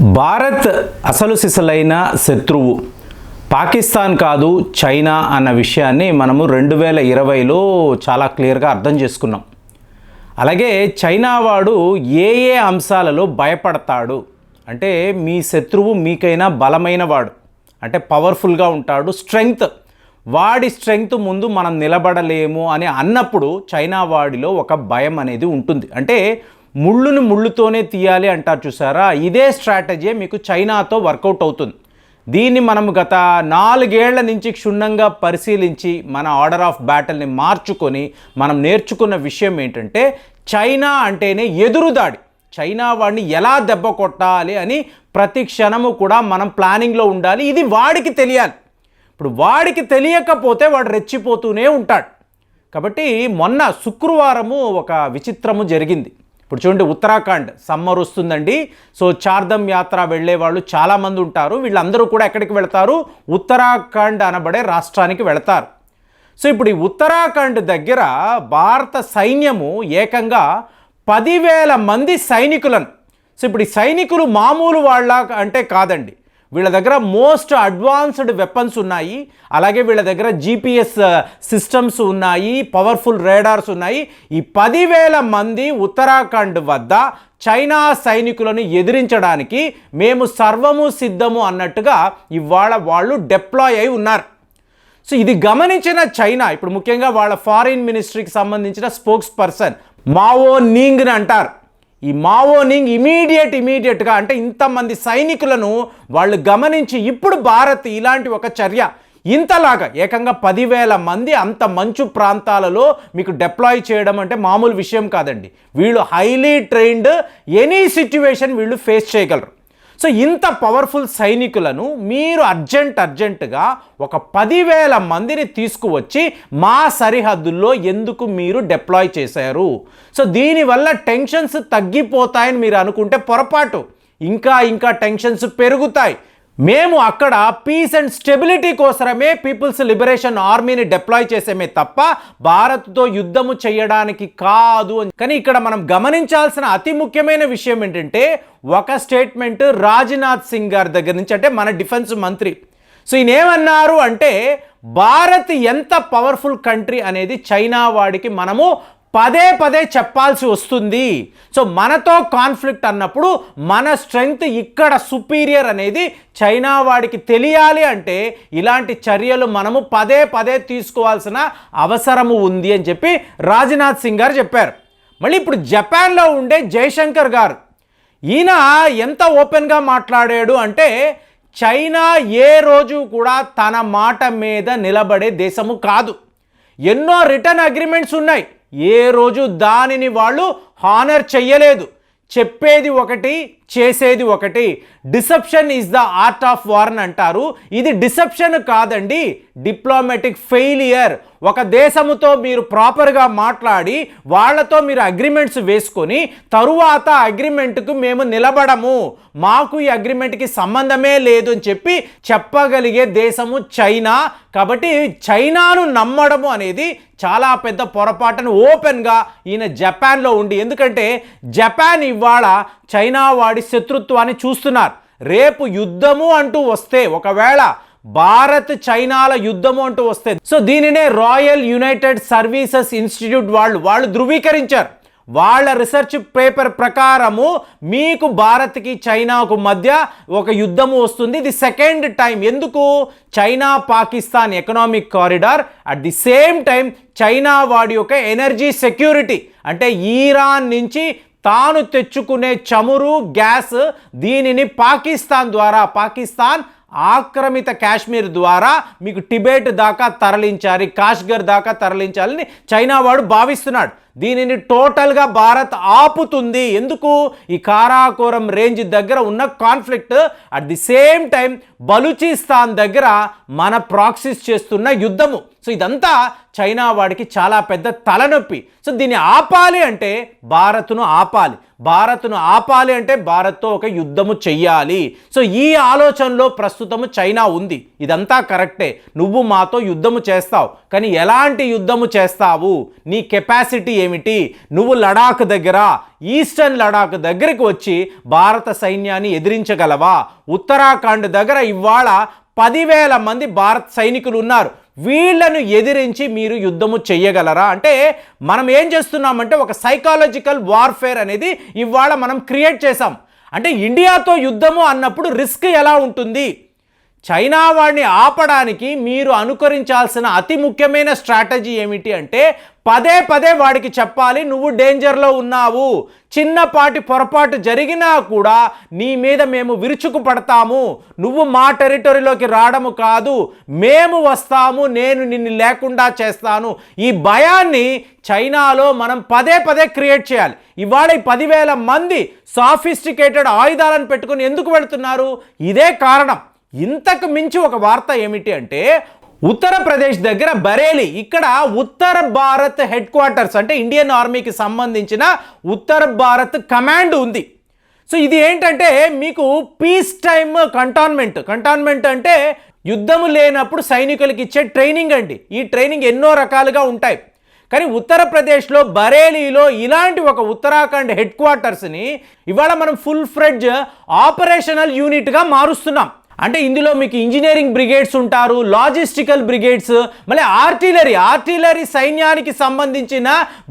భారత్ అసలు సిసలైన శత్రువు. పాకిస్తాన్ కాదు చైనా అన్న విషయాన్ని మనము రెండు వేల ఇరవైలో చాలా క్లియర్గా అర్థం చేసుకున్నాం. అలాగే చైనా వాడు ఏ ఏ అంశాలలో భయపడతాడు? అంటే మీ శత్రువు మీకైనా బలమైన వాడు. అంటే పవర్ఫుల్గా ఉంటాడు స్ట్రెంగ్త్. వాడి స్ట్రెంగ్త్ ముందు మనం నిలబడలేము అని అన్నప్పుడు చైనా వాడిలో ఒక భయం అనేది ఉంటుంది. అంటే ముళ్ళును ముళ్ళుతోనే తీయాలి అంటారు చూసారా? ఇదే స్ట్రాటజీ మీకు చైనాతో వర్కౌట్ అవుతుంది. దీన్ని మనం గత నాలుగేళ్ళ నుంచి క్షుణ్ణంగా పరిశీలించి మన ఆర్డర్ ఆఫ్ బ్యాటిల్ని మార్చుకొని మనం నేర్చుకున్న విషయం ఏంటంటే చైనా అంటేనే ఎదురుదాడి చైనా వాడిని ఎలా దెబ్బ కొట్టాలి అని ప్రతి క్షణము కూడా మనం ప్లానింగ్లో ఉండాలి. ఇది వాడికి తెలియాలి. ఇప్పుడు వాడికి తెలియకపోతే వాడు రెచ్చిపోతూనే ఉంటాడు. కాబట్టి మొన్న శుక్రవారము ఒక విచిత్రము జరిగింది. ఇప్పుడు చూడండి ఉత్తరాఖండ్ సమ్మర్ వస్తుందండి. సో చార్ధమ్ యాత్ర వెళ్ళే వాళ్ళు చాలామంది ఉంటారు. వీళ్ళందరూ కూడా ఎక్కడికి వెళ్తారు? ఉత్తరాఖండ్ అనబడే రాష్ట్రానికి వెళతారు. సో ఇప్పుడు ఈ ఉత్తరాఖండ్ దగ్గర భారత సైన్యము ఏకంగా పదివేల మంది సైనికులను. సో ఇప్పుడు ఈ సైనికులు మామూలు వాళ్ళ అంటే కాదండి. వీళ్ళ దగ్గర మోస్ట్ అడ్వాన్స్డ్ వెపన్స్ ఉన్నాయి. అలాగే వీళ్ళ దగ్గర జీపీఎస్ సిస్టమ్స్ uh, ఉన్నాయి పవర్ఫుల్ రేడార్స్ ఉన్నాయి. ఈ పదివేల మంది ఉత్తరాఖండ్ వద్ద చైనా సైనికులను ఎదిరించడానికి మేము సర్వము సిద్ధము అన్నట్టుగా ఇవాళ వాళ్ళు డెప్లాయ్ అయి ఉన్నారు. సో ఇది గమనించిన చైనా ఇప్పుడు ముఖ్యంగా వాళ్ళ ఫారిన్ మినిస్ట్రీకి సంబంధించిన స్పోక్స్ పర్సన్ మావో నీంగ్ని అంటారు. ఈ మావోనింగ్ ఇమీడియట్ ఇమీడియట్గా అంటే ఇంతమంది సైనికులను వాళ్ళు గమనించి ఇప్పుడు భారత్ ఇలాంటి ఒక చర్య ఇంతలాగా ఏకంగా పదివేల మంది అంత మంచు ప్రాంతాలలో మీకు డిప్లాయ్ చేయడం అంటే మామూలు విషయం కాదండి. వీళ్ళు హైలీ ట్రైన్డ్ ఎనీ సిచ్యువేషన్ వీళ్ళు ఫేస్ చేయగలరు. సో ఇంత పవర్ఫుల్ సైనికులను మీరు అర్జెంట్ అర్జెంటుగా ఒక పదివేల మందిని తీసుకువచ్చి మా సరిహద్దుల్లో ఎందుకు మీరు డిప్లాయ్ చేశారు? సో దీనివల్ల టెన్షన్స్ తగ్గిపోతాయని మీరు అనుకుంటే పొరపాటు. ఇంకా ఇంకా టెన్షన్స్ పెరుగుతాయి. మేము అక్కడ పీస్ అండ్ స్టెబిలిటీ కోసమే పీపుల్స్ లిబరేషన్ ఆర్మీని డిప్లాయ్ చేసేమే తప్ప భారత్తో యుద్ధము చేయడానికి కాదు అని. కానీ ఇక్కడ మనం గమనించాల్సిన అతి ముఖ్యమైన విషయం ఏంటంటే ఒక స్టేట్మెంట్ రాజ్నాథ్ సింగ్ గారి దగ్గర నుంచి అంటే మన డిఫెన్స్ మంత్రి. సో ఈయన ఏమన్నారు అంటే భారత్ ఎంత పవర్ఫుల్ కంట్రీ అనేది చైనా వాడికి మనము పదే పదే చెప్పాల్సి వస్తుంది. సో మనతో కాన్ఫ్లిక్ట్ అన్నప్పుడు మన స్ట్రెంగ్త్ ఇక్కడ సుపీరియర్ అనేది చైనా వాడికి తెలియాలి అంటే ఇలాంటి చర్యలు మనము పదే పదే తీసుకోవాల్సిన అవసరము ఉంది అని చెప్పి రాజ్నాథ్ సింగ్ గారు చెప్పారు. మళ్ళీ ఇప్పుడు జపాన్లో ఉండే జయశంకర్ గారు ఈయన ఎంత ఓపెన్గా మాట్లాడాడు అంటే చైనా ఏ రోజు కూడా తన మాట మీద నిలబడే దేశము కాదు. ఎన్నో రిటర్న్ అగ్రిమెంట్స్ ఉన్నాయి. ఏ రోజు దానిని వాళ్ళు హానర్ చెయ్యలేదు. చెప్పేది ఒకటి చేసేది ఒకటి. Deception is the art of war అని అంటారు. ఇది డిసెప్షన్ కాదండి. డిప్లొమాటిక్ ఫెయిలియర్ ఒక దేశముతో మీరు ప్రాపర్గా మాట్లాడి వాళ్ళతో మీరు అగ్రిమెంట్స్ వేసుకొని తరువాత అగ్రిమెంట్కు మేము నిలబడము. మాకు ఈ అగ్రిమెంట్కి సంబంధమే లేదు అని చెప్పి చెప్పగలిగే దేశము చైనా. కాబట్టి చైనాను నమ్మడము అనేది చాలా పెద్ద పొరపాటును ఓపెన్గా ఈయన జపాన్లో ఉండి ఎందుకంటే జపాన్ ఇవాళ చైనా వాడి శత్రుత్వాన్ని చూస్తున్నారు. రేపు యుద్ధము అంటూ వస్తే ఒకవేళ భారత్ చైనాల యుద్ధము అంటూ వస్తే సో దీనినే రాయల్ యునైటెడ్ సర్వీసెస్ ఇన్స్టిట్యూట్ వాళ్ళు వాళ్ళు ధృవీకరించారు. వాళ్ళ రీసెర్చ్ పేపర్ ప్రకారము మీకు భారత్కి చైనాకు మధ్య ఒక యుద్ధము వస్తుంది. ఇది సెకండ్ టైం. ఎందుకు? China Pakistan economic corridor. At the same time China వాడి యొక్క ఎనర్జీ సెక్యూరిటీ. అంటే ఈరాన్ నుంచి తాను తెచ్చుకునే చమురు గ్యాస్ దీనిని పాకిస్తాన్ ద్వారా పాకిస్తాన్ ఆక్రమిత కాశ్మీర్ ద్వారా మీకు టిబెట్ దాకా తరలించాలి కాశ్గర్ దాకా తరలించాలని చైనా వాడు భావిస్తున్నాడు. దీనిని టోటల్గా భారత్ ఆపుతుంది. ఎందుకు? ఈ కారాకోరం రేంజ్ దగ్గర ఉన్న conflict at the same time Balochistan దగ్గర మన ప్రాక్సిస్ చేస్తున్న యుద్ధము. సో ఇదంతా చైనా వాడికి చాలా పెద్ద తలనొప్పి. సో దీన్ని ఆపాలి అంటే భారత్ను ఆపాలి. భారత్ను ఆపాలి అంటే భారత్తో ఒక యుద్ధము చెయ్యాలి. సో ఈ ఆలోచనలో ప్రస్తుతము చైనా ఉంది. ఇదంతా కరెక్టే. నువ్వు మాతో యుద్ధము చేస్తావు. కానీ ఎలాంటి యుద్ధము చేస్తావు? నీ కెపాసిటీ ఏమిటి? నువ్వు లడాక్ దగ్గర ఈస్టర్న్ లడాక్ దగ్గరికి వచ్చి భారత సైన్యాన్ని ఎదిరించగలవా? ఉత్తరాఖండ్ దగ్గర ఇవాళ పదివేల మంది భారత్ సైనికులు ఉన్నారు. వీళ్ళను ఎదిరించి మీరు యుద్ధము చెయ్యగలరా? అంటే మనం ఏం చేస్తున్నామంటే ఒక సైకాలజికల్ వార్ఫేర్ అనేది ఇవాళ మనం క్రియేట్ చేసాం అంటే ఇండియాతో యుద్ధము అన్నప్పుడు రిస్క్ ఎలా ఉంటుంది? చైనా వాడిని ఆపడానికి మీరు అనుకరించాల్సిన అతి ముఖ్యమైన స్ట్రాటజీ ఏమిటి అంటే పదే పదే వాడికి చెప్పాలి నువ్వు డేంజర్లో ఉన్నావు. చిన్నపాటి పొరపాటు జరిగినా కూడా నీ మీద మేము విరుచుకు పడతాము నువ్వు మా టెరిటరీలోకి రావడము కాదు మేము వస్తాము నేను నిన్ను లేకుండా చేస్తాను. ఈ భయాన్ని చైనాలో మనం పదే పదే క్రియేట్ చేయాలి. ఇవాళ ఈ పదివేల మంది సాఫిస్టికేటెడ్ ఆయుధాలను పెట్టుకుని ఎందుకు వెళుతున్నారు? ఇదే కారణం. ఇంతకు మించి ఒక వార్త ఏమిటి అంటే ఉత్తరప్రదేశ్ దగ్గర బరేలీ. ఇక్కడ ఉత్తర భారత్ హెడ్ క్వార్టర్స్ అంటే ఇండియన్ ఆర్మీకి సంబంధించిన ఉత్తర భారత్ కమాండ్ ఉంది. సో ఇది ఏంటంటే మీకు పీస్ టైమ్ కంటాన్మెంట్ కంటాన్మెంట్ అంటే యుద్ధము లేనప్పుడు సైనికులకి ఇచ్చే ట్రైనింగ్ అండి. ఈ ట్రైనింగ్ ఎన్నో రకాలుగా ఉంటాయి. కానీ ఉత్తరప్రదేశ్లో బరేలీలో ఇలాంటి ఒక ఉత్తరాఖండ్ హెడ్ క్వార్టర్స్ని ఇవాళ మనం ఫుల్ ఫ్రెడ్జ్ ఆపరేషనల్ యూనిట్గా మారుస్తున్నాం. అంటే ఇందులో మీకు ఇంజనీరింగ్ బ్రిగేడ్స్ ఉంటారు లాజిస్టికల్ బ్రిగేడ్స్ మళ్ళీ ఆర్టిలరీ ఆర్టిలరీ సైన్యానికి సంబంధించిన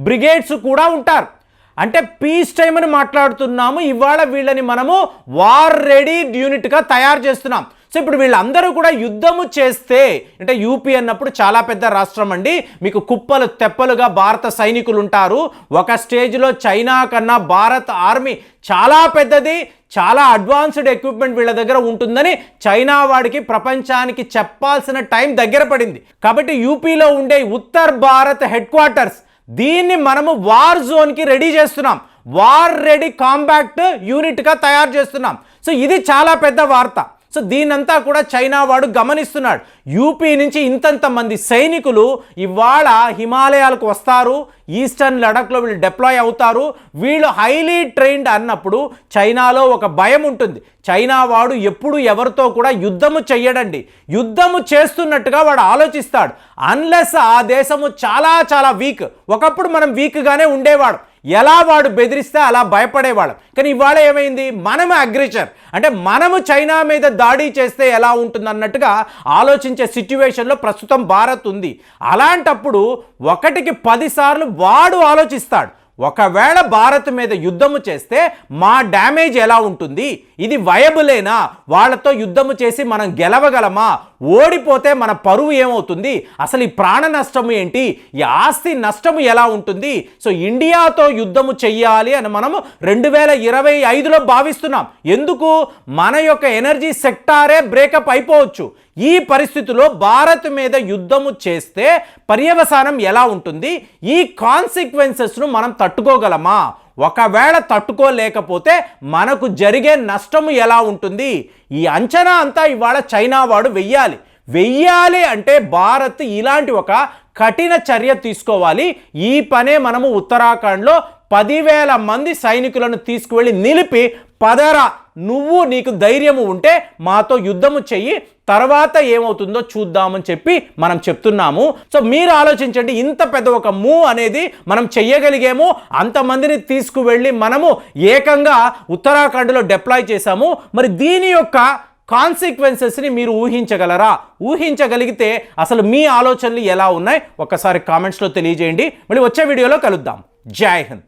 బ్రిగేడ్స్ కూడా ఉంటారు. అంటే పీస్ టైం అని మాట్లాడుతున్నాము ఇవాళ వీళ్ళని మనము వార్ రెడీ యూనిట్గా తయారు చేస్తున్నాం. సో ఇప్పుడు వీళ్ళందరూ కూడా యుద్ధము చేస్తే అంటే యూపీ అన్నప్పుడు చాలా పెద్ద రాష్ట్రం అండి మీకు కుప్పలు తెప్పలుగా భారత సైనికులు ఉంటారు. ఒక స్టేజ్లో చైనా కన్నా భారత్ ఆర్మీ చాలా పెద్దది చాలా అడ్వాన్స్డ్ ఎక్విప్మెంట్ వీళ్ళ దగ్గర ఉంటుందని చైనా వాడికి ప్రపంచానికి చెప్పాల్సిన టైం దగ్గర పడింది. కాబట్టి యూపీలో ఉండే ఉత్తర్ భారత్ హెడ్ క్వార్టర్స్ దీన్ని మనము వార్ జోన్కి రెడీ చేస్తున్నాం. వార్ రెడీ కాంపాక్ట్ యూనిట్గా తయారు చేస్తున్నాం. సో ఇది చాలా పెద్ద వార్త. సో దీనంతా కూడా చైనా వాడు గమనిస్తున్నాడు. యూపీ నుంచి ఇంతంత మంది సైనికులు ఇవాళ హిమాలయాలకు వస్తారు ఈస్టర్న్ లడఖ్లో వీళ్ళు డిప్లాయ్ అవుతారు. వీళ్ళు హైలీ ట్రైన్డ్ అన్నప్పుడు చైనాలో ఒక భయం ఉంటుంది. చైనా వాడు ఎప్పుడు ఎవరితో కూడా యుద్ధము చెయ్యడండి. యుద్ధము చేస్తున్నట్టుగా వాడు ఆలోచిస్తాడు. అన్లెస్ ఆ దేశము చాలా చాలా వీక్. ఒకప్పుడు మనం వీక్గానే ఉండేవాడు. ఎలా వాడు బెదిరిస్తే అలా భయపడేవాళ్ళం. కానీ ఇవాళ ఏమైంది? మనము అగ్రెసర్ అంటే మనము చైనా మీద దాడి చేస్తే ఎలా ఉంటుంది అన్నట్టుగా ఆలోచించే సిచ్యువేషన్లో ప్రస్తుతం భారత్ ఉంది. అలాంటప్పుడు ఒకటికి పదిసార్లు వాడు ఆలోచిస్తాడు. ఒకవేళ భారత్ మీద యుద్ధము చేస్తే మా డ్యామేజ్ ఎలా ఉంటుంది? ఇది వయబులేనా వాళ్ళతో యుద్ధము చేసి మనం గెలవగలమా? ఓడిపోతే మన పరువు ఏమవుతుంది? అసలు ఈ ప్రాణ నష్టము ఏంటి? ఈ ఆస్తి నష్టము ఎలా ఉంటుంది? సో ఇండియాతో యుద్ధము చెయ్యాలి అని మనము రెండు వేల ఇరవై ఐదులో భావిస్తున్నాం. ఎందుకు? మన యొక్క ఎనర్జీ సెక్టారే బ్రేకప్ అయిపోవచ్చు. ఈ పరిస్థితిలో భారత్ మీద యుద్ధము చేస్తే పర్యవసానం ఎలా ఉంటుంది? ఈ కాన్సిక్వెన్సెస్ను మనం తట్టుకోగలమా? ఒకవేళ తట్టుకోలేకపోతే మనకు జరిగే నష్టము ఎలా ఉంటుంది? ఈ అంచనా అంతా ఇవాళ చైనా వాడు వెయ్యాలి. వెయ్యాలి అంటే భారత్ ఇలాంటి ఒక కఠిన చర్య తీసుకోవాలి. ఈ పనే మనము ఉత్తరాఖండ్లో పదివేల మంది సైనికులను తీసుకువెళ్ళి నిలిపి పదరా నువ్వు నీకు ధైర్యము ఉంటే మాతో యుద్ధము చెయ్యి తర్వాత ఏమవుతుందో చూద్దామని చెప్పి మనం చెప్తున్నాము. సో మీరు ఆలోచించండి ఇంత పెద్ద ఒక మూవ్ అనేది మనం చెయ్యగలిగేమో. అంతమందిని తీసుకువెళ్ళి మనము ఏకంగా ఉత్తరాఖండ్లో డిప్లాయ్ చేశాము. మరి దీని యొక్క కాన్సిక్వెన్సెస్ని మీరు ఊహించగలరా? ఊహించగలిగితే అసలు మీ ఆలోచనలు ఎలా ఉన్నాయి? ఒక్కసారి కామెంట్స్లో తెలియజేయండి. మళ్ళీ వచ్చే వీడియోలో కలుద్దాం. జై హింద్.